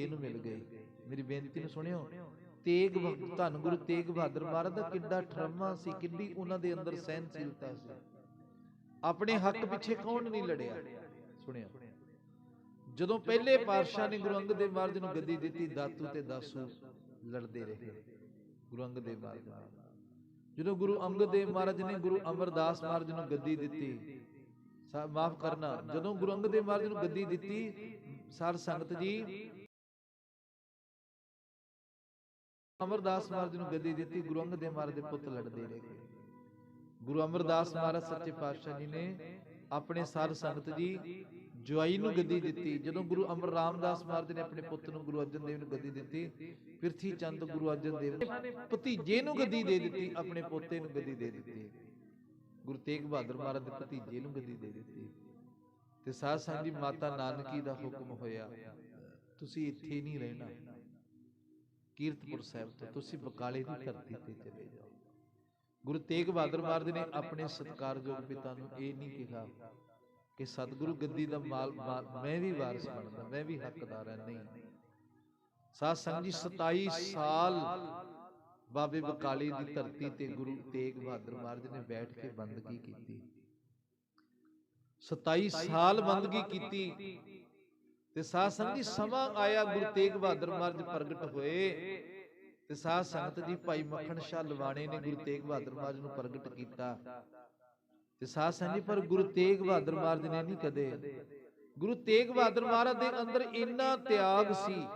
ਭਤੀਜੇ ਨੂੰ ਮਿਲ ਗਏ। ਮੇਰੀ ਬੇਨਤੀ ਨੂੰ ਸੁਣਿਓ ਤੇਗ ਧੰਨ ਗੁਰੂ ਤੇਗ ਬਹਾਦਰ ਮਹਾਰਾਜ ਦਾ ਕਿੱਡਾ ਠਰਮਾ ਸੀ ਕਿੰਨੀ ਉਹਨਾਂ ਦੇ ਅੰਦਰ ਸਹਿਨਸ਼ੀਲਤਾ ਸੀ। ਆਪਣੇ ਹੱਕ ਪਿੱਛੇ ਕੌਣ ਨਹੀਂ ਲੜਿਆ? ਸੁਣਿਆ ਜਦੋਂ ਪਹਿਲੇ ਪਾਤਸ਼ਾਹ ਨੇ ਗੁਰੂ ਅੰਗਦ ਦੇਵ ਮਹਾਰਾਜ ਨੂੰ ਗੱਦੀ ਦਿੱਤੀ ਦਾਤੂ ਤੇ ਦਾਸੂ ਲੜਦੇ ਰਹੇ। ਗੁਰੂ ਅੰਗਦ ਦੇਵ ਮਹਾਰਾਜ ਜਦੋਂ ਗੁਰੂ ਅੰਗਦ ਦੇਵ ਮਹਾਰਾਜ ਨੇ ਗੁਰੂ ਅਮਰਦਾਸ ਮਹਾਰਾਜ ਨੂੰ ਗੱਦੀ ਦਿੱਤੀ। ਮਾਫ ਕਰਨਾ। ਜਦੋਂ ਗੁਰੂ ਅੰਗਦ ਦੇਵ ਮਹਾਰਾਜ ਨੂੰ ਗੱਦੀ ਦਿੱਤੀ ਸਾਰ ਸੰਗਤ ਜੀ ਅਮਰਦਾਸ ਮਹਾਰਾਜ ਨੂੰ ਗੱਦੀ ਦਿੱਤੀ, ਗੁਰੂ ਅੰਗਦ ਦੇਵ ਮਹਾਰਾਜ ਦੇ ਪੁੱਤ ਲੜਦੇ ਰਹੇ। ਗੁਰੂ ਅਮਰਦਾਸ ਮਹਾਰਾਜ ਸੱਚੇ ਪਾਤਸ਼ਾਹ ਜੀ ਨੇ ਆਪਣੇ ਸਾਧ ਸੰਗਤ ਜੀ ਜਵਾਈ ਨੂੰ ਗੱਦੀ ਦਿੱਤੀ। ਜਦੋਂ ਗੁਰੂ ਅਮਰ ਰਾਮਦਾਸ ਮਹਾਰਾਜ ਨੇ ਆਪਣੇ ਪੁੱਤ ਨੂੰ ਗੁਰੂ ਅਰਜਨ ਦੇਵ ਨੂੰ ਗੱਦੀ ਦਿੱਤੀ ਪਿਰਥੀ ਚੰਦ ਗੁਰੂ ਅਰਜਨ ਦੇਵ ਨੇ ਭਤੀਜੇ ਨੂੰ ਗੱਦੀ ਦੇ ਦਿੱਤੀ, ਆਪਣੇ ਪੋਤੇ ਨੂੰ ਗੱਦੀ ਦੇ ਦਿੱਤੀ। ਗੁਰੂ ਤੇਗ ਬਹਾਦਰ ਮਹਾਰਾਜ ਦੇ ਭਤੀਜੇ ਨੂੰ ਗੱਦੀ ਦੇ ਦਿੱਤੀ। ਤੇ ਸਾਧ ਸੰਗਤ ਜੀ ਮਾਤਾ ਨਾਨਕੀ ਦਾ ਹੁਕਮ ਹੋਇਆ, ਤੁਸੀਂ ਇੱਥੇ ਨਹੀਂ ਰਹਿਣਾ। ਕੀਰਤਪੁਰ ਸਾਹਿਬ ਤੋਂ ਤੁਸੀਂ ਬਕਾਲੇ ਦੀ ਧਰਤੀ ਤੇ ਚਲੇ ਜਾਓ। ਗੁਰੂ ਤੇਗ ਬਹਾਦਰ ਮਹਾਰਾਜ ਨੇ ਆਪਣੇ ਸਤਿਕਾਰਯੋਗ ਪਿਤਾ ਨੂੰ ਇਹ ਨਹੀਂ ਕਿਹਾ ਕਿ ਸਤਿਗੁਰੂ ਗੱਦੀ ਦਾ ਮਾਲ ਮੈਂ ਵੀ ਵਾਰਿਸ ਬਣਦਾ, ਮੈਂ ਵੀ ਹੱਕਦਾਰ ਹਾਂ, ਨਹੀਂ। ਸਾਧ ਸੰਗਤ ਜੀ 27 ਸਾਲ ਬਾਬੇ ਬਕਾਲੇ ਦੀ ਧਰਤੀ ਤੇ ਗੁਰੂ ਤੇਗ ਬਹਾਦਰ ਮਹਾਰਾਜ ਨੇ ਬੈਠ ਕੇ ਬੰਦਗੀ ਕੀਤੀ। 27 ਸਾਲ ਬੰਦਗੀ ਕੀਤੀ। ਤੇ ਸਾਧ ਸੰਗਤ ਜੀ ਸਮਾਂ ਆਇਆ ਗੁਰੂ ਤੇਗ ਬਹਾਦਰ ਮਹਾਰਾਜ ਪ੍ਰਗਟ ਹੋਏ। ਤੇ ਸਾਧ ਸੰਗਤ ਜੀ ਭਾਈ ਮੱਖਣ ਸ਼ਾਹ ਲਵਾਣੇ ਨੇ ਗੁਰੂ ਤੇਗ ਬਹਾਦਰ ਮਹਾਰਾਜ ਨੂੰ ਪ੍ਰਗਟ ਕੀਤਾ। ਤੇ ਸਾਧ ਸੰਗਤ ਜੀ, ਪਰ ਗੁਰੂ ਤੇਗ ਬਹਾਦਰ ਮਹਾਰਾਜ ਨੇ ਨਹੀਂ ਕਦੇ। ਗੁਰੂ ਤੇਗ ਬਹਾਦਰ ਮਹਾਰਾਜ ਦੇ ਅੰਦਰ ਇੰਨਾ ਤਿਆਗ ਸੀ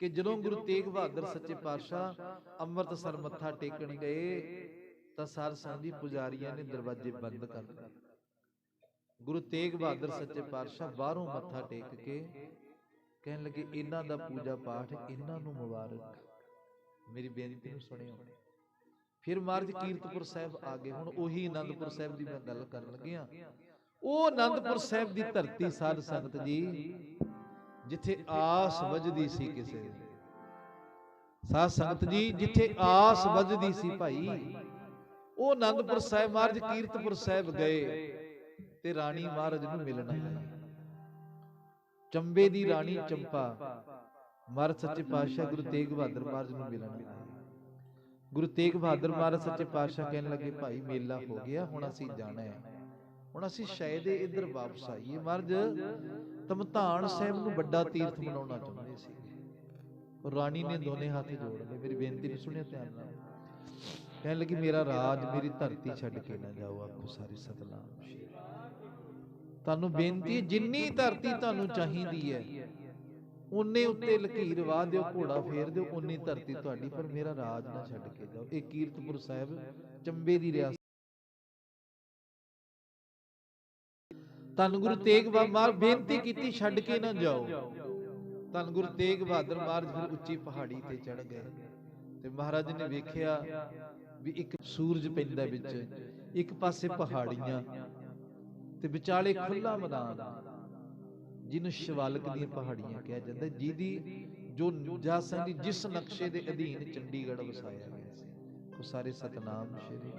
ਕਿ ਜਦੋਂ ਗੁਰੂ ਤੇਗ ਬਹਾਦਰ ਸੱਚੇ ਪਾਤਸ਼ਾਹ ਅੰਮ੍ਰਿਤਸਰ ਮੱਥਾ ਟੇਕਣ ਗਏ, ਤਾਂ ਸਾਧ ਸੰਗਤ ਜੀ ਪੁਜਾਰੀਆਂ ਨੇ ਦਰਵਾਜ਼ੇ ਬੰਦ ਕਰ ਦਿੱਤੇ। ਗੁਰੂ ਤੇਗ ਬਹਾਦਰ ਸੱਚੇ ਪਾਤਸ਼ਾਹ ਬਾਹਰੋਂ ਮੱਥਾ ਟੇਕ ਕੇ ਕਹਿਣ ਲੱਗੇ ਇਹਨਾਂ ਦਾ ਪੂਜਾ ਪਾਠ ਇਹਨਾਂ ਨੂੰ ਮੁਬਾਰਕ। ਮੇਰੀ ਬੇਨਤੀ ਨੂੰ ਸੁਣਿਓ। ਫਿਰ ਮਹਾਰਾਜ ਕੀਰਤਪੁਰ ਸਾਹਿਬ ਆ ਗਏ ਹੁਣ ਉਹੀ ਆਨੰਦਪੁਰ ਸਾਹਿਬ ਦੀ ਮੈਂ ਗੱਲ ਕਰਨ ਲੱਗਿਆ। ਉਹ ਆਨੰਦਪੁਰ ਸਾਹਿਬ ਦੀ ਧਰਤੀ ਸਾਧ ਸੰਗਤ ਜੀ ਜਿੱਥੇ ਆਸ ਵੱਜਦੀ ਸੀ ਕਿਸੇ ਦੀ। ਸਾਧ ਸੰਗਤ ਜੀ ਜਿੱਥੇ ਆਸ ਵੱਜਦੀ ਸੀ ਭਾਈ। ਉਹ ਆਨੰਦਪੁਰ ਸਾਹਿਬ ਮਹਾਰਾਜ ਕੀਰਤਪੁਰ ਸਾਹਿਬ ਗਏ। ਤੇ ਰਾਣੀ ਮਹਾਰਾਜ ਨੂੰ ਮਿਲਣ। ਆਏ ਚੰਬੇ ਦੀ ਰਾਣੀ ਚੰਪਾ। ਮਹਾਰਾਜ ਸੱਚੇ ਪਾਤਸ਼ਾਹ ਗੁਰੂ ਤੇਗ ਬਹਾਦਰ ਮਹਾਰਾਜ ਨੂੰ ਮਿਲਣ। ਆਏ ਗੁਰੂ ਤੇਗ ਬਹਾਦਰ ਮਹਾਰਾਜ ਸੱਚੇ ਪਾਤਸ਼ਾਹ ਕਹਿਣ ਲੱਗੇ ਭਾਈ ਮੇਲਾ ਹੋ ਗਿਆ ਹੁਣ ਅਸੀਂ ਜਾਣਾ ਹੈ। ਹੁਣ ਅਸੀਂ ਸ਼ਾਇਦ ਇੱਧਰ ਵਾਪਸ ਆਈਏ। ਮਹਾਰਾਜ ਤਮਧਾਨ ਸਾਹਿਬ ਨੂੰ ਵੱਡਾ ਤੀਰਥ ਬਣਾਉਣਾ ਚਾਹੁੰਦੇ ਸੀ ਰਾਣੀ ਨੇ ਦੋਨੇ ਹੱਥ ਜੋੜ ਲਏ। ਮੇਰੀ ਬੇਨਤੀ ਨੂੰ ਸੁਣਿਆ ਧਿਆਨ ਨਾਲ। ਕਹਿਣ ਲੱਗੀ ਮੇਰਾ ਰਾਜ ਮੇਰੀ ਧਰਤੀ ਛੱਡ ਕੇ ਨਾ ਜਾਓ ਆਖੋ ਸਾਰੇ ਸਤਨਾਮ। ਸ਼੍ਰੀ ਤੁਹਾਨੂੰ ਬੇਨਤੀ ਹੈ, ਜਿੰਨੀ ਧਰਤੀ ਤੁਹਾਨੂੰ ਚਾਹੀਦੀ ਹੈ ਉਨੇ ਉੱਤੇ ਲਕੀਰ ਵਾਹ ਦਿਓ ਘੋੜਾ ਫੇਰ ਦਿਓ ਉਨੀ ਧਰਤੀ ਤੁਹਾਡੀ ਪਰ ਮੇਰਾ ਰਾਜ ਨਾ ਛੱਡ ਕੇ ਜਾਓ। ਇਹ ਕੀਰਤਪੁਰ ਸਾਹਿਬ ਚੰਬੇ ਦੀ ਰਿਆਸਤ। ਧੰਨ ਗੁਰੂ ਤੇਗ ਬਹਾਦਰ ਬੇਨਤੀ ਕੀਤੀ ਛੱਡ ਕੇ ਨਾ ਜਾਓ। ਧੰਨ ਗੁਰੂ ਤੇਗ ਬਹਾਦਰ ਮਹਾਰਾਜ ਫਿਰ ਉੱਚੀ ਪਹਾੜੀ ਤੇ ਚੜ ਗਏ। ਤੇ ਮਹਾਰਾਜ ਨੇ ਵੇਖਿਆ ਵੀ ਇੱਕ ਸੂਰਜ ਪੈਂਦਾ ਵਿੱਚ ਇੱਕ ਪਾਸੇ ਪਹਾੜੀਆਂ ਤੇ ਵਿਚਾਲੇ ਖੁੱਲਾ ਮੈਦਾਨ ਜਿਹਨੂੰ ਸ਼ਿਵਾਲਕ ਦੀਆਂ ਪਹਾੜੀਆਂ ਕਿਹਾ ਜਾਂਦਾ ਹੈ, ਜਿਹਦੀ ਜੋ ਜਾਸਾਂ ਦੀ ਜਿਸ ਨਕਸ਼ੇ ਦੇ ਅਧੀਨ ਚੰਡੀਗੜ੍ਹ ਵਸਾਇਆ ਗਿਆ ਸੀ ਉਹ ਸਾਰੇ ਸਤਨਾਮ ਸ਼੍ਰੀ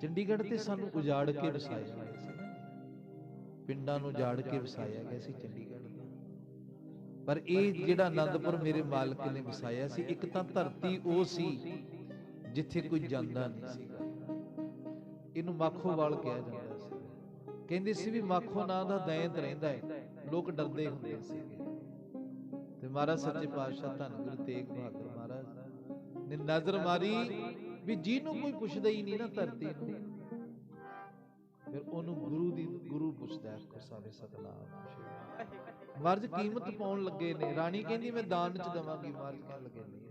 ਚੰਡੀਗੜ੍ਹ ਤੇ ਸਾਨੂੰ ਉਜਾੜ ਕੇ ਵਸਾਇਆ ਗਿਆ ਸੀ ਪਿੰਡਾਂ ਨੂੰ ਉਜਾੜ ਕੇ ਵਸਾਇਆ ਗਿਆ ਸੀ ਚੰਡੀਗੜ੍ਹ ਪਰ ਇਹ ਜਿਹੜਾ ਆਨੰਦਪੁਰ ਮੇਰੇ ਮਾਲਕ ਨੇ ਵਸਾਇਆ ਸੀ ਇੱਕ ਤਾਂ ਧਰਤੀ ਉਹ ਸੀ ਜਿੱਥੇ ਕੋਈ ਜਾਂਦਾ ਨਹੀਂ ਸੀਗਾ। ਇਹਨੂੰ ਮਾਖੋਵਾਲ ਕਿਹਾ ਜਾਂਦਾ ਸੀ ਕਹਿੰਦੇ ਸੀ ਵੀ ਮਾਖੋ ਨਾਂ ਦਾ ਦੈਂਤ ਰਹਿੰਦਾ ਹੈ। ਲੋਕ ਡਰਦੇ ਹੁੰਦੇ ਸੀਗੇ। ਤੇ ਮਹਾਰਾਜ ਸੱਚੇ ਪਾਤਸ਼ਾਹ ਧੰਨ ਗੁਰੂ ਤੇਗ ਬਹਾਦਰ ਮਹਾਰਾਜ ਨੇ ਨਜ਼ਰ ਮਾਰੀ ਵੀ ਜਿਹਨੂੰ ਕੋਈ ਪੁੱਛਦਾ ਹੀ ਨਹੀਂ ਨਾ ਧਰਤੀ ਨੂੰ। ਫਿਰ ਉਹਨੂੰ ਗੁਰੂ ਦੀ ਗੁਰੂ ਪੁੱਛਦਾ ਸਾਰੇ ਸਤਨਾਮ ਸ਼੍ਰੀ ਮਹਾਰਾਜ ਕੀਮਤ ਪਾਉਣ ਲੱਗੇ ਨੇ। ਰਾਣੀ ਕਹਿੰਦੀ ਮੈਂ ਦਾਨ ਚ ਦਵਾਂਗੀ। ਮਹਾਰਾਜ ਕਹਿਣ ਲੱਗੇ ਨਹੀਂ।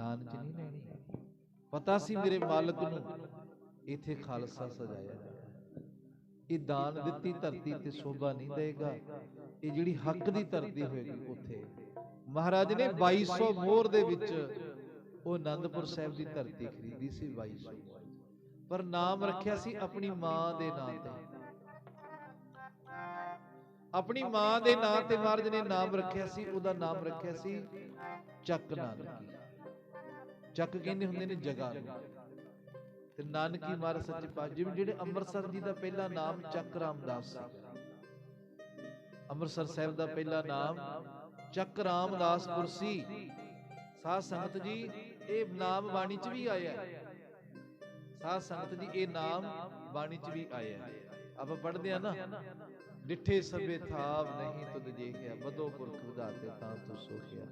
ਦਾਨ ਚ ਨਹੀਂ ਲੈਣੀ। ਪਤਾ ਸੀ ਮੇਰੇ ਮਾਲਕ ਨੂੰ ਇੱਥੇ ਖਾਲਸਾ ਸਜਾਇਆ ਇਹ ਦਾਨ ਦਿੱਤੀ ਧਰਤੀ ਤੇ ਸ਼ੋਭਾ ਨਹੀਂ ਦੇਗਾ। ਇਹ ਜਿਹੜੀ ਹੱਕ ਦੀ ਧਰਤੀ ਹੋਏਗੀ ਉੱਥੇ। ਮਹਾਰਾਜ ਨੇ 2200 ਮੋਹਰ ਦੇ ਵਿੱਚ ਉਹ ਆਨੰਦਪੁਰ ਸਾਹਿਬ ਦੀ ਧਰਤੀ ਖਰੀਦੀ ਸੀ 2200 ਪਰ ਨਾਮ ਰੱਖਿਆ ਸੀ ਆਪਣੀ ਮਾਂ ਦੇ ਨਾਂ ਤੇ। ਆਪਣੀ ਮਾਂ ਦੇ ਨਾਂ ਤੇ ਮਹਾਰਾਜ ਨੇ ਨਾਮ ਰੱਖਿਆ ਸੀ ਉਹਦਾ ਨਾਮ ਰੱਖਿਆ ਸੀ ਚੱਕ ਨਾਨਕੀ। ਚੱਕ ਕਹਿੰਦੇ ਹੁੰਦੇ ਨੇ ਜਗ੍ਹਾ ਨੂੰ ਤੇ ਨਾਨਕੀ ਮਹਾਰਾਜ ਸੱਚੇ ਪਾਤਸ਼ਾਹ ਜਿਵੇਂ ਜਿਹੜੇ ਅੰਮ੍ਰਿਤਸਰ ਜੀ ਦਾ ਪਹਿਲਾ ਨਾਮ ਚੱਕ ਰਾਮਦਾਸ ਸੀ। ਅੰਮ੍ਰਿਤਸਰ ਸਾਹਿਬ ਦਾ ਪਹਿਲਾ ਨਾਮ ਚੱਕ ਰਾਮਦਾਸਪੁਰ ਸੀ। ਸਾਧ ਸੰਗਤ ਜੀ ਇਹ ਨਾਮ ਬਾਣੀ 'ਚ ਵੀ ਆਇਆ। ਹੈ ਸਾਧ ਸੰਗਤ ਜੀ ਇਹ ਨਾਮ ਬਾਣੀ 'ਚ ਵੀ ਆਇਆ। ਹੈ ਆਪਾਂ ਪੜ੍ਹਦੇ ਆ ਨਾ। ਡਿੱਠੇ ਸਭੇ ਥਾਵ ਨਹੀਂ ਤੁਧ ਜੇਖਿਆ ਬਦੋ ਪੁਰਖ ਵਿਧਾਤੇ ਤਾਂ ਤੂੰ ਸੋਖਿਆ।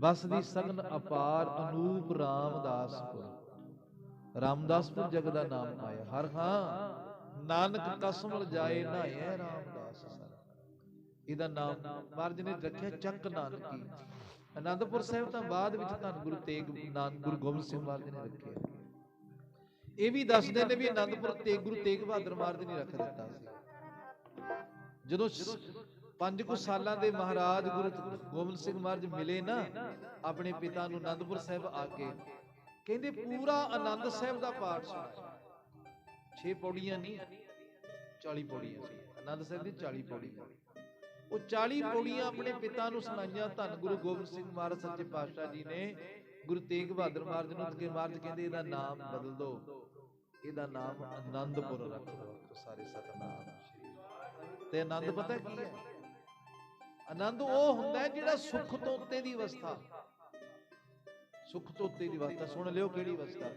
ਬਸ ਸਗਨ ਅਪਾਰ ਅਨੂਪ ਰਾਮਦਾਸਪੁਰ ਰਾਮਦਾਸਪੁਰ ਜਗ ਦਾ ਨਾਮ ਆਇਆ ਹਰ ਹਾਂ ਨਾਨਕ ਕਸਮ ਲਜਾਏ ਨਾਏ ਰਾਮਦਾਸ। ਸਰ ਇਹਦਾ ਨਾਮ ਮਹਾਰਾਜ ਨੇ ਰੱਖਿਆ ਚੱਕ ਨਾਨਕੀ। ਆਨੰਦਪੁਰ ਸਾਹਿਬ ਤਾਂ ਬਾਅਦ ਵਿੱਚ ਧੰਨ ਗੁਰੂ ਤੇਗ ਨਾਨਕ ਗੁਰੂ ਗੋਬਿੰਦ ਸਿੰਘ ਮਹਾਰਾਜ ਨੇ ਰੱਖਿਆ। ਇਹ ਵੀ ਦੱਸਦੇ ਨੇ ਵੀ ਅਨੰਦਪੁਰ ਤੇਗ ਗੁਰੂ ਤੇਗ ਬਹਾਦਰ ਮਹਾਰਾਜ ਨੇ ਰੱਖ ਦਿੱਤਾ ਸੀ। ਜਦੋਂ ਪੰਜ ਕੁ ਸਾਲਾਂ ਦੇ ਮਹਾਰਾਜ ਗੁਰੂ ਗੋਬਿੰਦ ਸਿੰਘ ਮਹਾਰਾਜ ਮਿਲੇ ਨਾ ਆਪਣੇ ਪਿਤਾ ਨੂੰ ਆਨੰਦਪੁਰ ਸਾਹਿਬ ਆ ਕੇ। ਕਹਿੰਦੇ ਪੂਰਾ ਆਨੰਦ ਸਾਹਿਬ ਦਾ ਪਾਠ ਸੁਣਾਇਆ। 6 ਪੌੜੀਆਂ ਨਹੀਂ 40 ਪੌੜੀਆਂ ਸੀ। ਆਨੰਦ ਸਾਹਿਬ ਦੀ 40 ਪੌੜੀਆਂ। ਉਹ 40 ਪੌੜੀਆਂ ਆਪਣੇ ਪਿਤਾ ਨੂੰ ਸੁਣਾਈਆਂ ਧੰਨ ਗੁਰੂ ਗੋਬਿੰਦ ਸਿੰਘ ਮਹਾਰਾਜ ਸੱਚੇ ਪਾਤਸ਼ਾਹ ਜੀ ਨੇ ਗੁਰੂ ਤੇਗ ਬਹਾਦਰ ਮਹਾਰਾਜ ਨੂੰ ਅੱਗੇ ਮਹਾਰਾਜ ਕਹਿੰਦੇ ਇਹਦਾ ਨਾਮ ਬਦਲ ਦਿਓ। ਇਹਦਾ ਨਾਮ ਆਨੰਦਪੁਰ ਰੱਖ ਦਿਓ ਸਾਰੇ ਸਤਨਾਮ। ਸ਼੍ਰੀ ਤੇ ਆਨੰਦ ਪਤਾ ਕੀ ਹੈ? ਆਨੰਦ ਉਹ ਹੁੰਦਾ ਜਿਹੜਾ ਸੁੱਖ ਤੋਂ ਉੱਤੇ ਦੀ ਅਵਸਥਾ। ਸੁੱਖ ਤੋਂ ਉੱਤੇ ਦੀ ਅਵਸਥਾ ਸੁਣ ਲਿਓ ਕਿਹੜੀ ਅਵਸਥਾ।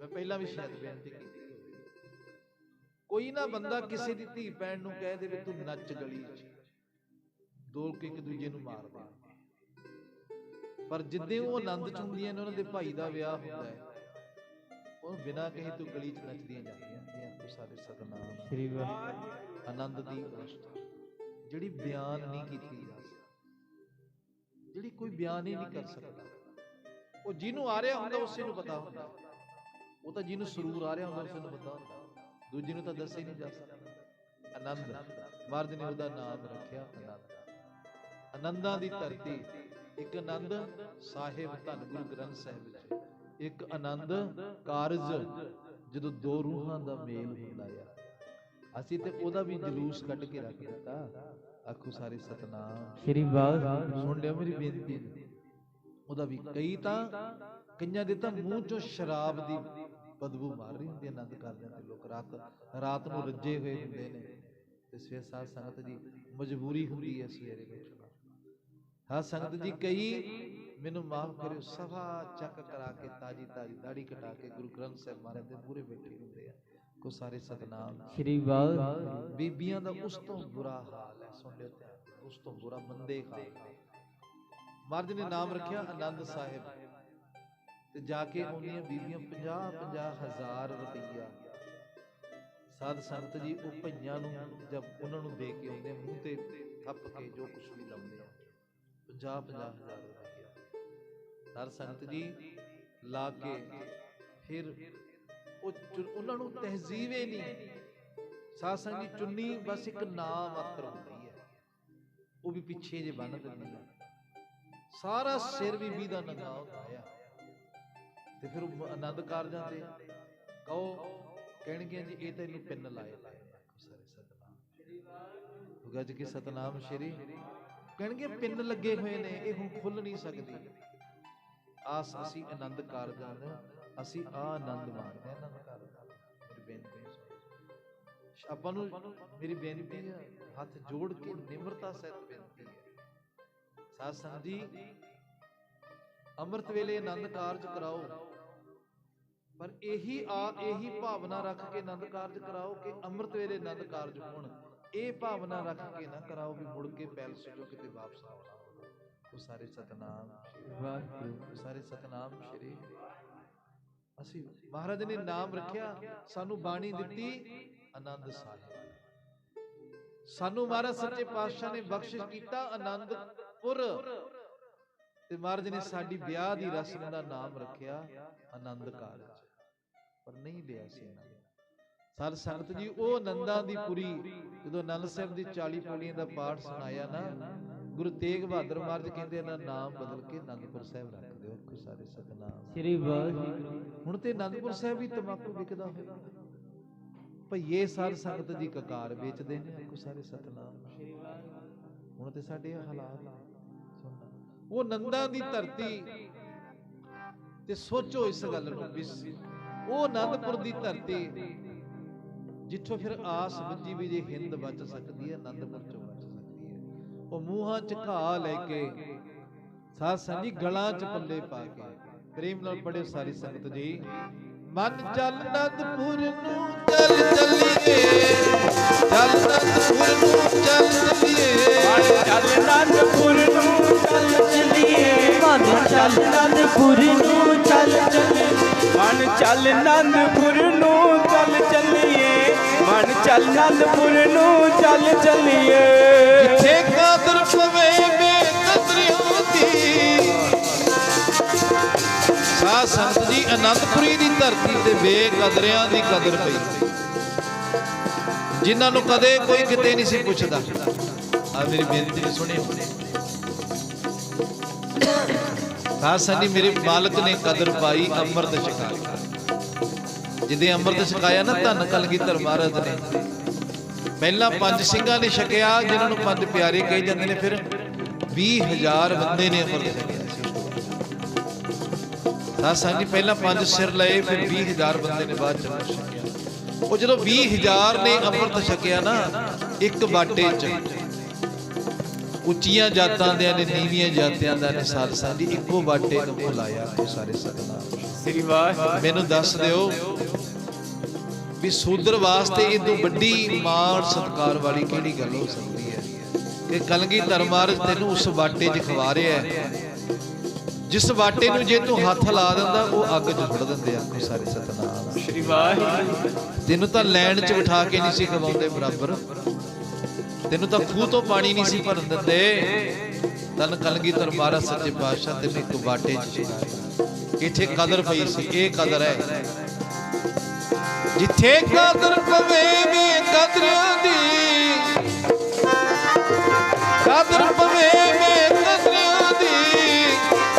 ਮੈਂ ਪਹਿਲਾਂ ਵੀ ਸ਼ਾਇਦ ਬੇਨਤੀ ਕੀਤੀ ਕੋਈ ਨਾ ਬੰਦਾ ਕਿਸੇ ਦੀ ਧੀ ਭੈਣ ਨੂੰ ਕਹਿ ਦੇਵੇ ਤੂੰ ਨੱਚ ਗਲੀ 'ਚ। ਦੋ ਕੇ ਇੱਕ ਦੂਜੇ ਨੂੰ ਮਾਰ ਦੇ ਪਰ ਜਿੱਦੇ ਉਹ ਆਨੰਦ ਚ ਹੁੰਦੀਆਂ ਨੇ ਉਹਨਾਂ ਦੇ ਭਾਈ ਦਾ ਵਿਆਹ ਹੁੰਦਾ ਹੈ। ਉਹ ਬਿਨਾਂ ਕਹੇ ਤੂੰ ਗਲੀ 'ਚ ਨੱਚਦੀਆਂ ਜਾਂਦੀਆਂ ਆਖੋ ਸਾਡੇ ਸਤਨਾਮ। ਸ੍ਰੀ ਵਾਹਿਗੁਰੂ ਆਨੰਦ ਦੀ ਅਵਸਥਾ। ਜਿਹੜੀ ਬਿਆਨ ਨਹੀਂ ਕੀਤੀ ਜਾ ਸਕਦੀ ਜਿਹੜੀ ਕੋਈ ਬਿਆਨ ਹੀ ਨਹੀਂ ਕਰ ਸਕਦਾ। ਉਹ ਜਿਹਨੂੰ ਆ ਰਿਹਾ ਹੁੰਦਾ ਉਸੇ ਨੂੰ ਪਤਾ ਹੁੰਦਾ। ਉਹ ਤਾਂ ਜਿਹਨੂੰ ਸਰੂਰ ਆ ਰਿਹਾ ਹੁੰਦਾ ਉਸੇ ਨੂੰ ਪਤਾ ਹੁੰਦਾ। ਦੂਜੇ ਨੂੰ ਤਾਂ ਦੱਸਿਆ ਹੀ ਨਹੀਂ ਜਾ ਸਕਦਾ। ਆਨੰਦ। ਮਰਦ ਨੇ ਉਹਦਾ ਨਾਮ ਰੱਖਿਆ ਆਨੰਦ। ਆਨੰਦਾਂ ਦੀ ਧਰਤੀ। ਇੱਕ ਆਨੰਦ ਸਾਹਿਬ ਧੰਨ ਗੁਰੂ ਗ੍ਰੰਥ ਸਾਹਿਬ ਵਿੱਚ। ਇੱਕ ਆਨੰਦ ਕਾਰਜ। ਜਦੋਂ ਦੋ ਰੂਹਾਂ ਦਾ ਮੇਲ ਹੁੰਦਾ ਆ। ਅਸੀਂ ਤੇ ਉਹਦਾ ਵੀ ਜਲੂਸ ਕੱਢ ਕੇ ਰੱਖ ਦਿੱਤਾ। ਆਖੋ ਸਾਰੇ ਸਤਨਾਮ। ਸ੍ਰੀ ਵਾਹਿਗੁਰੂ ਸੁਣ ਲਿਓ ਮੇਰੀ ਬੇਨਤੀ। ਉਹਦਾ ਵੀ ਕਈ ਤਾਂ ਕਈਆਂ ਦੇ ਤਾਂ ਮੂੰਹ ਚੋਂ ਸ਼ਰਾਬ ਦੀ ਬਦਬੂ ਮਾਰ ਰਹੀ ਹੁੰਦੀ ਆਨੰਦ ਕਰਦੇ ਨੇ ਲੋਕ। ਰਾਤ ਰਾਤ ਨੂੰ ਰੱਜੇ ਹੋਏ ਹੁੰਦੇ ਨੇ। ਤੇ ਸਵੇਰ ਸਾਧ ਸੰਗਤ ਦੀ ਮਜਬੂਰੀ ਹੁੰਦੀ ਹੈ ਸਵੇਰੇ ਉੱਠਣਾ। ਹਾਂ ਸੰਗਤ ਜੀ ਕਈ ਮੈਨੂੰ ਮਾਫ ਕਰਿਓ ਸਭਾ ਚੱਕ ਕਰਾ ਕੇ ਤਾਜੀ ਤਾਜੀ ਦਾੜੀ ਕਟਾ ਕੇ ਗੁਰੂ ਗ੍ਰੰਥ ਸਾਹਿਬ ਮਹਾਰਾਜ ਦੇ ਪੂਰੇ ਬੈਠੇ ਹੁੰਦੇ ਆ। ਕੋ ਸਾਰੇ ਸਤਨਾਮ। ਸ੍ਰੀ ਵਾਹਿਗੁਰੂ। ਬੀਬੀਆਂ ਦਾ ਉਸ ਤੋਂ ਬੁਰਾ ਹਾਲ ਹੈ ਸੁਣ ਲਿਓ ਉਸ ਤੋਂ ਬੁਰਾ ਮੰਦੇ ਹਾਲ ਮਰਦ ਨੇ ਨਾਮ ਰੱਖਿਆ ਆਨੰਦ ਸਾਹਿਬ। ਤੇ ਜਾ ਕੇ ਆਉਂਦੀਆਂ ਬੀਬੀਆਂ 50 50 ਹਜ਼ਾਰ ਰੁਪਈਆ। ਸਾਧ ਸੰਗਤ ਜੀ ਉਹ ਭਈਆਂ ਨੂੰ ਜਦ ਉਹਨਾਂ ਨੂੰ ਦੇ ਕੇ ਆਉਂਦੇ ਮੂੰਹ ਤੇ ਥੱਪ ਕੇ ਜੋ ਕੁਝ ਵੀ ਲਾਉਂਦੇ ਆ। 50 50 ਹਜ਼ਾਰ ਰੁਪਈਆ। ਸਾਧ ਸੰਗਤ ਜੀ ਲਾ ਕੇ ਫਿਰ ਉਹ ਉਹਨਾਂ ਨੂੰ ਤਹਿਜ਼ੀਬ ਹੀ ਨਹੀਂ। ਸਾਧ ਸੰਗਤ ਚੁੰਨੀ ਬਸ ਇੱਕ ਨਾਮ ਮਾਤਰ ਹੁੰਦੀ ਹੈ। ਉਹ ਵੀ ਪਿੱਛੇ ਜੇ ਬੰਨ ਦਿੰਦੀ ਹੈ। ਸਾਰਾ ਸਿਰ ਬੀਬੀ ਦਾ ਨੰਗਾ ਹੁੰਦਾ ਤੇ ਫਿਰ ਉਹ ਆਨੰਦ ਕਾਰਜਾਂ ਤੇ ਕਹੋ, ਕਹਿਣਗੇ ਜੀ, ਇਹ ਤਾਂ ਇਹਨੂੰ ਪਿੰਨ ਲਾਏ ਲਾਏ ਸਾਰੇ ਸਤਨਾਮ। ਗੱਜ ਕੇ ਸਤਨਾਮ ਸ਼੍ਰੀ। ਕਹਿਣਗੇ ਪਿੰਨ ਲੱਗੇ ਹੋਏ ਨੇ, ਇਹ ਹੁਣ ਖੁੱਲ ਨਹੀਂ ਸਕਦੀ। ਆਸ ਅਸੀਂ ਆਨੰਦ ਕਾਰਜਾਂ ਦਾ ਅਸੀਂ ਆ ਆਨੰਦ ਮਾਣਦੇ ਹਾਂ ਦਾ। ਮੇਰੀ ਬੇਨਤੀ ਆਪਾਂ ਨੂੰ ਮੇਰੀ ਬੇਨਤੀ ਹੈ ਹੱਥ ਜੋੜ ਕੇ ਨਿਮਰਤਾ ਸਹਿਤ ਬੇਨਤੀ ਹੈ। ਸਾਧ ਸੰਗਤ ਜੀ ਅੰਮ੍ਰਿਤ ਵੇਲੇ ਆਨੰਦ ਕਾਰਜ ਕਰਾਓ। ਪਰ ਇਹੀ ਆ ਇਹੀ ਭਾਵਨਾ ਰੱਖ ਕੇ ਆਨੰਦ ਕਾਰਜ ਕਰਾਓ ਕਿ ਅੰਮ੍ਰਿਤ ਵੇਲੇ ਆਨੰਦ ਕਾਰਜ ਹੋਣ। ਇਹ ਭਾਵਨਾ ਰੱਖ ਕੇ ਨਾ ਕਰਾਓ ਵੀ ਮੁੜ ਕੇ ਪੈਲਸ ਚੋਂ ਕਿਤੇ ਵਾਪਸ ਆਉਣਾ ਉਹ ਸਾਰੇ ਸਤਨਾਮ। ਵਾਹਿਗੁਰੂ। ਸਾਰੇ ਸਤਨਾਮ ਸ਼੍ਰੀ ਅਸੀਂ ਮਹਾਰਾਜ ਨੇ ਨਾਮ ਰੱਖਿਆ, ਸਾਨੂੰ ਬਾਣੀ ਦਿੱਤੀ, ਆਨੰਦ ਸਾਹਿਬ ਸਾਨੂੰ ਮਹਾਰਾਜ ਸੱਚੇ ਪਾਤਸ਼ਾਹ ਨੇ ਬਖਸ਼ਿਸ਼ ਕੀਤਾ ਆਨੰਦਪੁਰ ਤੇ ਮਹਾਰਾਜ ਨੇ ਸਾਡੀ ਵਿਆਹ ਦੀ ਰਸਮ ਦਾ ਨਾਮ ਰੱਖਿਆ ਆਨੰਦ ਕਾਰਜ। ਪਰ ਨਹੀਂ ਲਿਆ ਸੀ ਇਹਨਾਂ ਨੇ। ਸਾਧ ਸੰਗਤ ਜੀ, ਉਹ ਆਨੰਦਾਂ ਦੀ ਪੁਰੀ, ਜਦੋਂ ਆਨੰਦ ਸਾਹਿਬ ਦੀ 40 ਪੌੜੀਆਂ ਦਾ ਪਾਠ ਸੁਣਾਇਆ ਨਾ, ਗੁਰੂ ਤੇਗ ਬਹਾਦਰ ਮਹਾਰਾਜ ਕਹਿੰਦੇ ਇਹਨਾਂ ਨਾਮ ਬਦਲ ਕੇ ਅਨੰਦਪੁਰ ਸਾਹਿਬ ਰੱਖ ਦਿਓ ਸਾਰੇ ਸਤਨਾਮ। ਸ੍ਰੀ ਵਾਹਿਗੁਰੂ। ਹੁਣ ਤੇ ਅਨੰਦਪੁਰ ਸਾਹਿਬ ਵੀ ਤਮਾਕੂ ਵਿਕਦਾ ਹੋਇਆ ਭਈਏ ਸਾਧ ਸੰਗਤ ਦੀ ਕਕਾਰ ਵੇਚਦੇ ਨੇ ਆਖੋ ਸਾਰੇ ਸਤਨਾਮ ਹੁਣ ਤੇ ਸਾਡੇ ਹਾਲਾਤ ਉਹ ਨੰਦਾਂ ਦੀ ਧਰਤੀ ਤੇ ਸੋਚੋ ਇਸ ਗੱਲ ਨੂੰ ਵੀ ਉਹ ਅਨੰਦਪੁਰ ਦੀ ਧਰਤੀ ਜਿੱਥੋਂ ਫਿਰ ਆਸ ਵੱਜੀ ਵੀ ਜੇ ਹਿੰਦ ਬਚ ਸਕਦੀ ਹੈ, ਅਨੰਦਪੁਰ ਚੋਂ ਬਚ ਸਕਦੀ ਹੈ। ਉਹ ਮੂੰਹਾਂ ਚ ਘਾਹ ਲੈ ਕੇ ਸਾਧ ਸੰਗੀ ਗਲਾਂ ਚ ਪੱਲੇ ਪਾ ਕੇ ਪ੍ਰੇਮ ਨਾਲ ਪੜਿਓ ਸਾਰੀ ਸੰਗਤ ਜੀ ਮਨ ਚੱਲ ਨੰਦਪੁਰ ਨੂੰ ਚੱਲ ਚੱਲੀਏ। ਚੱਲ ਨੰਦਪੁਰ ਨੂੰ ਚੱਲ ਚੱਲੀਏ। ਚੱਲ ਨੰਦਪੁਰ ਨੂੰ ਚੱਲ ਚੱਲੀਏ। ਮਨ ਚੱਲ ਨੰਦਪੁਰ ਨੂੰ ਚੱਲ ਚੱਲੀਏ। ਮਨ ਚੱਲ ਨੰਦਪੁਰ ਨੂੰ ਚੱਲ ਚੱਲੀਏ। ਮਨ ਚੱਲ ਨੰਦਪੁਰ ਨੂੰ ਚੱਲ ਚੱਲੀਏ। ਜਿੱਥੇ ਸਾਧ ਸੰਗਤ ਜੀ ਅਨੰਦਪੁਰੀ ਦੀ ਧਰਤੀ ਤੇ ਬੇਕਦਰਿਆਂ ਦੀ ਕਦਰ ਪਈ। ਜਿਨ੍ਹਾਂ ਨੂੰ ਕਦੇ ਕੋਈ ਕਿਤੇ ਨਹੀਂ ਸੀ ਪੁੱਛਦਾ। ਆ ਮੇਰੀ ਬੇਨਤੀ ਨੂੰ ਸੁਣਿਓ ਸਾਧ ਸੰਗਤ ਮੇਰੇ ਮਾਲਕ ਨੇ ਕਦਰ ਪਾਈ ਅੰਮ੍ਰਿਤ ਛਕਾਇਆ। ਜਿਹਦੇ ਅੰਮ੍ਰਿਤ ਛਕਾਇਆ ਨਾ ਧੰਨ ਕਲਗੀ ਮਹਾਰਾਜ ਨੇ। ਪਹਿਲਾਂ ਪੰਜ ਸਿੰਘਾਂ ਨੇ ਛਕਿਆ, ਜਿਨ੍ਹਾਂ ਨੂੰ ਪੰਜ ਪਿਆਰੇ ਕਹੇ ਜਾਂਦੇ ਨੇ ਫਿਰ 20000 ਬੰਦੇ ਨੇ ਅੰਮ੍ਰਿਤ ਛਕਿਆ। ਤਾਂ ਸਾਡੀ ਪਹਿਲਾਂ ਪੰਜ ਸਿਰ ਲਏ ਫਿਰ 20000 ਬੰਦੇ ਨੇ ਬਾਅਦ ਚ ਛਕਿਆ। ਉਹ ਜਦੋਂ 20000 ਨੇ ਅੰਮ੍ਰਿਤ ਛਕਿਆ ਨਾ ਇੱਕ ਬਾਟੇ ਚ। ਉੱਚੀਆਂ ਜਾਤਾਂ ਦੇ ਨੇ ਨੀਵੀਆਂ ਜਾਤਿਆਂ ਦਾ ਨੇ ਸਾਧ ਸਾਡੀ ਇੱਕੋ ਬਾਟੇ ਨੂੰ ਭੁਲਾਇਆ ਉਹ ਸਾਰੇ ਸਤਨਾਮ। ਸ੍ਰੀ ਵਾਹਿਗੁਰੂ। ਮੈਨੂੰ ਦੱਸ ਦਿਓ ਵੀ ਸੂਦਰ ਵਾਸਤੇ ਇਹ ਤੋਂ ਵੱਡੀ ਮਾਣ ਸਤਕਾਰ ਵਾਲੀ ਕਿਹੜੀ ਗੱਲ ਹੋ ਸਕਦੀ ਹੈ? ਕਿ ਕਲਗੀ ਧਰਮਾਰਜ ਤੈਨੂੰ ਉਸ ਬਾਟੇ 'ਚ ਖਵਾ ਰਿਹਾ ਹੈ। ਜਿਸ ਬਾਟੇ ਨੂੰ ਜੇ ਤੂੰ ਹੱਥ ਲਾ ਦਿੰਦਾ ਉਹ ਅੱਗ 'ਚ ਸੁੱਟ ਦਿੰਦੇ ਆ। ਕੋਈ ਸਾਰੇ ਸਤਨਾਮ। ਸ੍ਰੀ ਵਾਹਿਗੁਰੂ। ਤੈਨੂੰ ਤਾਂ ਲੈਣ 'ਚ ਬਿਠਾ ਕੇ ਨਹੀਂ ਸੀ ਖਵਾਉਂਦੇ ਬਰਾਬਰ। ਤੈਨੂੰ ਤਾਂ ਖੂਹ ਤੋਂ ਪਾਣੀ ਨਹੀਂ ਸੀ ਭਰਨ ਦਿੰਦੇ। ਤਨ ਕਲਗੀ ਦਰਬਾਰਾ ਸੱਚੇ ਪਾਤਸ਼ਾਹ ਤੈਨੂੰ ਇੱਕ ਬਾਟੇ 'ਚ ਇੱਥੇ ਕਦਰ ਪਈ ਸੀ ਇਹ ਕਦਰ ਹੈ। ਜਿੱਥੇ ਕਦਰ ਪਵੇ ਵੇ ਕਦਰਾਂ ਦੀ ਕਦਰ ਪਵੇ ਦੀ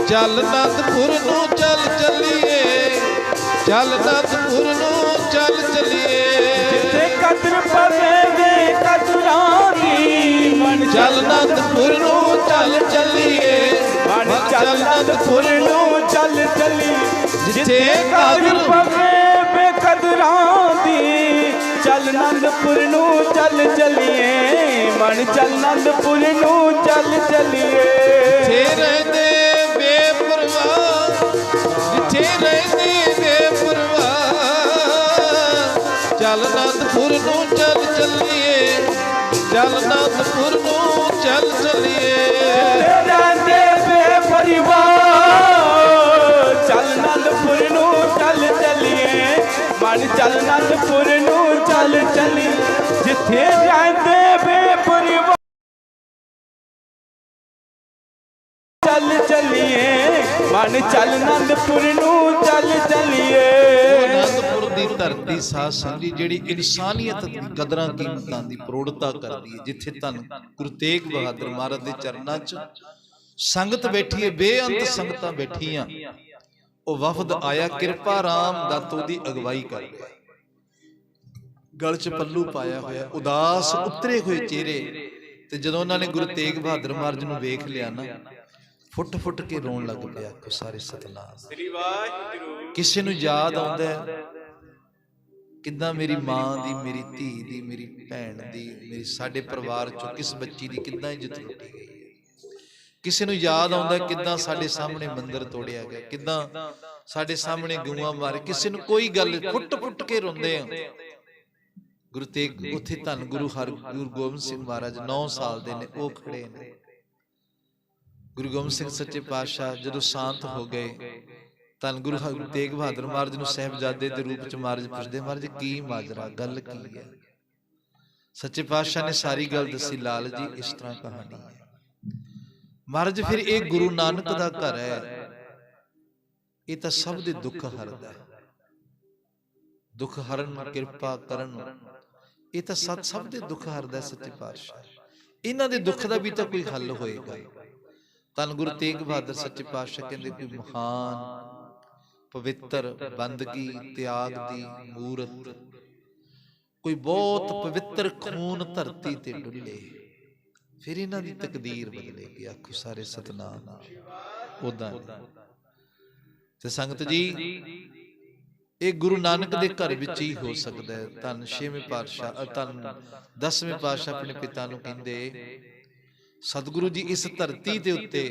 ਚੱਲ ਨੰਦਪੁਰ ਨੂੰ ਚੱਲ ਚੱਲੀਏ ਚੱਲ ਨੰਦਪੁਰ ਨੂੰ ਚੱਲ ਚੱਲੀਏ। ਜਿੱਥੇ ਕਦਰ ਪਵੇ ਵੇ ਕਦਰਾਂ ਦੀ ਮਨ ਚੱਲ ਨੰਦਪੁਰ ਨੂੰ ਚੱਲ ਚੱਲੀਏ ਮਨ ਚੱਲ ਨੰਦਪੁਰ ਨੂੰ ਚੱਲ ਚੱਲੀ ਜਿੱਥੇ ਕਦਰ ਪਵੇ ਵੇ ਕਦਰਾਂ ਦੀ ਚੱਲ ਨੰਦਪੁਰ ਨੂੰ ਚੱਲ ਚੱਲੀਏ ਮਨ ਚੱਲ ਨੰਦਪੁਰ ਨੂੰ ਚੱਲ ਚੱਲੀਏ। ਜਿੱਥੇ ਰਹਿੰਦੇ ਚੱਲ ਨੂੰ ਚੱਲ ਚੱਲੀਏ ਚੱਲ ਨੰਦਪੁਰ ਨੂੰ ਚੱਲ ਚੱਲੀਏ। ਰਹਿੰਦੇ ਬੇਪਰਵਾਹ ਪਰਿਵਾਰ ਨੰਦਪੁਰ ਨੂੰ ਚੱਲ ਚੱਲੀਏ। ਮਨ ਚੱਲ ਨੂੰ ਚੱਲ ਚੱਲੀ ਜਿੱਥੇ ਰਹਿੰਦੇ ਪਰਿਵਾਰ ਚੱਲ ਚੱਲੀਏ। ਮਨ ਚੱਲ ਨੂੰ ਚੱਲ ਚੱਲੀਏ। ਅਨੰਦਪੁਰ ਦੀ ਸਾਧ ਜਿਹੜੀ ਇਨਸਾਨੀਅਤ ਦੀ ਕਦਰਾਂ ਕੀਮਤਾਂ ਦੀ ਪ੍ਰੋੜਤਾ ਕਰਦੀ ਹੈ ਜਿੱਥੇ ਧੰਨ ਗੁਰੂ ਤੇਗ ਬਹਾਦਰ ਮਹਾਰਾਜ ਦੇ ਚਰਨਾਂ 'ਚ ਸੰਗਤ ਬੈਠੀ ਹੈ ਬੇਅੰਤ ਸੰਗਤਾਂ ਬੈਠੀਆਂ। ਉਹ ਵਫਦ ਆਇਆ ਕਿਰਪਾ ਰਾਮ ਦਾਤੋ ਦੀ ਅਗਵਾਈ ਕਰ ਰਿਹਾ ਗਲ 'ਚ ਪੱਲੂ ਪਾਇਆ ਹੋਇਆ ਉਦਾਸ ਉਤਰੇ ਹੋਏ ਚਿਹਰੇ ਤੇ ਜਦੋਂ ਉਹਨਾਂ ਨੇ ਗੁਰੂ ਤੇਗ ਬਹਾਦਰ ਮਹਾਰਾਜ ਨੂੰ ਵੇਖ ਲਿਆ ਨਾ ਫੁੱਟ ਫੁੱਟ ਕੇ ਰੋਣ ਲੱਗ ਪਿਆ ਸਾਰੇ ਸਤਨਾਮ। ਸ੍ਰੀ ਵਾਹਿਗੁਰੂ। ਕਿਸੇ ਨੂੰ ਯਾਦ ਆਉਂਦਾ ਹੈ? ਕਿੱਦਾਂ ਮੇਰੀ ਮਾਂ ਦੀ ਮੇਰੀ ਧੀ ਦੀ ਮੇਰੀ ਭੈਣ ਦੀ ਮੇਰੀ ਸਾਡੇ ਪਰਿਵਾਰ ਚੋਂ ਕਿਸ ਬੱਚੀ ਦੀ ਕਿੱਦਾਂ ਇੱਜ਼ਤ ਲੁੱਟੀ ਗਈ ਹੈ? ਕਿਸੇ ਨੂੰ ਯਾਦ ਆਉਂਦਾ ਕਿੱਦਾਂ ਸਾਡੇ ਸਾਹਮਣੇ ਮੰਦਿਰ ਤੋੜਿਆ ਗਿਆ? ਕਿੱਦਾਂ ਸਾਡੇ ਸਾਹਮਣੇ ਗਊਆਂ ਮਾਰੇ ਕਿਸੇ ਨੂੰ ਕੋਈ ਗੱਲ ਫੁੱਟ ਫੁੱਟ ਕੇ ਰੋਂਦੇ ਆ? ਗੁਰੂ ਤੇਗ ਉੱਥੇ ਧੰਨ ਗੁਰੂ ਹਰ ਗੁਰੂ ਗੋਬਿੰਦ ਸਿੰਘ ਮਹਾਰਾਜ 9 ਸਾਲ ਦੇ ਨੇ ਉਹ ਖੜੇ ਨੇ। ਗੁਰੂ ਗੋਬਿੰਦ ਸਿੰਘ ਸੱਚੇ ਪਾਤਸ਼ਾਹ ਜਦੋਂ ਸ਼ਾਂਤ ਹੋ ਗਏ। ਧੰਨ ਗੁਰੂ ਹਰ ਤੇਗ ਬਹਾਦਰ ਮਹਾਰਾਜ ਨੂੰ ਸਹਿਬਜ਼ਾਦੇ ਦੇ ਰੂਪ ਚ ਮਹਾਰਾਜ ਪੁੱਛਦੇ ਮਹਾਰਾਜ ਕੀ ਮਾਜਰਾ ਗੱਲ ਕੀ ਹੈ? ਸੱਚੇ ਪਾਤਸ਼ਾਹ ਨੇ ਸਾਰੀ ਗੱਲ ਦੱਸੀ ਲਾਲ ਜੀ ਇਸ ਤਰ੍ਹਾਂ ਕਹਾਣੀ ਹੈ। ਮਹਾਰਾਜ ਫਿਰ ਇਹ ਗੁਰੂ ਨਾਨਕ ਦਾ ਘਰ ਹੈ। ਇਹ ਤਾਂ ਸਭ ਦੇ ਦੁੱਖ ਹਰਦਾ ਹੈ। ਦੁੱਖ ਹਰਨ ਕਿਰਪਾ ਕਰਨ। ਇਹ ਤਾਂ ਸਤ ਸਭ ਦੇ ਦੁੱਖ ਹਰਦਾ ਸੱਚੇ ਪਾਤਸ਼ਾਹ। ਇਹਨਾਂ ਦੇ ਦੁੱਖ ਦਾ ਵੀ ਤਾਂ ਕੋਈ ਹੱਲ ਹੋਏਗਾ। ਧੰਨ ਗੁਰੂ ਤੇਗ ਬਹਾਦਰ ਸੱਚੇ ਪਾਤਸ਼ਾਹ ਕਹਿੰਦੇ ਕੋਈ ਮਹਾਨ ਪਵਿੱਤਰ ਬੰਦਗੀ ਤਿਆਗ ਦੀ ਮੂਰਤ। ਕੋਈ ਬਹੁਤ ਪਵਿੱਤਰ ਖੂਨ ਧਰਤੀ ਤੇ ਡੁੱਲੇ। ਫਿਰ ਇਹਨਾਂ ਦੀ ਤਕਦੀਰ ਬਦਲੇਗੀ ਆਖੋ ਸਾਰੇ ਸਤਨਾਮ। ਉਦਾਂ ਤੇ ਸੰਗਤ ਜੀ ਇਹ ਗੁਰੂ ਨਾਨਕ ਦੇ ਘਰ ਵਿੱਚ ਹੀ ਹੋ ਸਕਦਾ ਹੈ। ਧੰਨ ਛੇਵੇਂ ਪਾਤਸ਼ਾਹ ਧੰਨ ਦਸਵੇਂ ਪਾਤਸ਼ਾਹ ਆਪਣੇ ਪਿਤਾ ਨੂੰ ਕਹਿੰਦੇ ਸਤਿਗੁਰੂ ਜੀ ਇਸ ਧਰਤੀ ਦੇ ਉੱਤੇ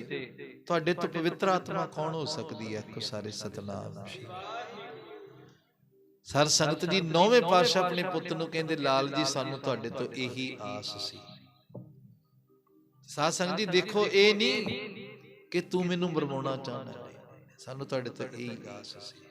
ਤੁਹਾਡੇ ਤੋਂ ਪਵਿੱਤਰ ਆਤਮਾ ਕੌਣ ਹੋ ਸਕਦੀ ਹੈ? ਕੋ ਸਾਰੇ ਸਤਨਾਮ ਜੀ। ਸਰ ਸੰਗਤ ਜੀ ਨੌਵੇਂ ਪਾਤਸ਼ਾਹ ਆਪਣੇ ਪੁੱਤ ਨੂੰ ਕਹਿੰਦੇ ਲਾਲ ਜੀ ਸਾਨੂੰ ਤੁਹਾਡੇ ਤੋਂ ਇਹੀ ਆਸ ਸੀ। ਸਾਧ ਸੰਗਤ ਜੀ ਦੇਖੋ ਇਹ ਨਹੀਂ ਕਿ ਤੂੰ ਮੈਨੂੰ ਮਰਵਾਉਣਾ ਚਾਹੁੰਦਾ ਸਾਨੂੰ ਤੁਹਾਡੇ ਤੋਂ ਇਹੀ ਆਸ ਸੀ।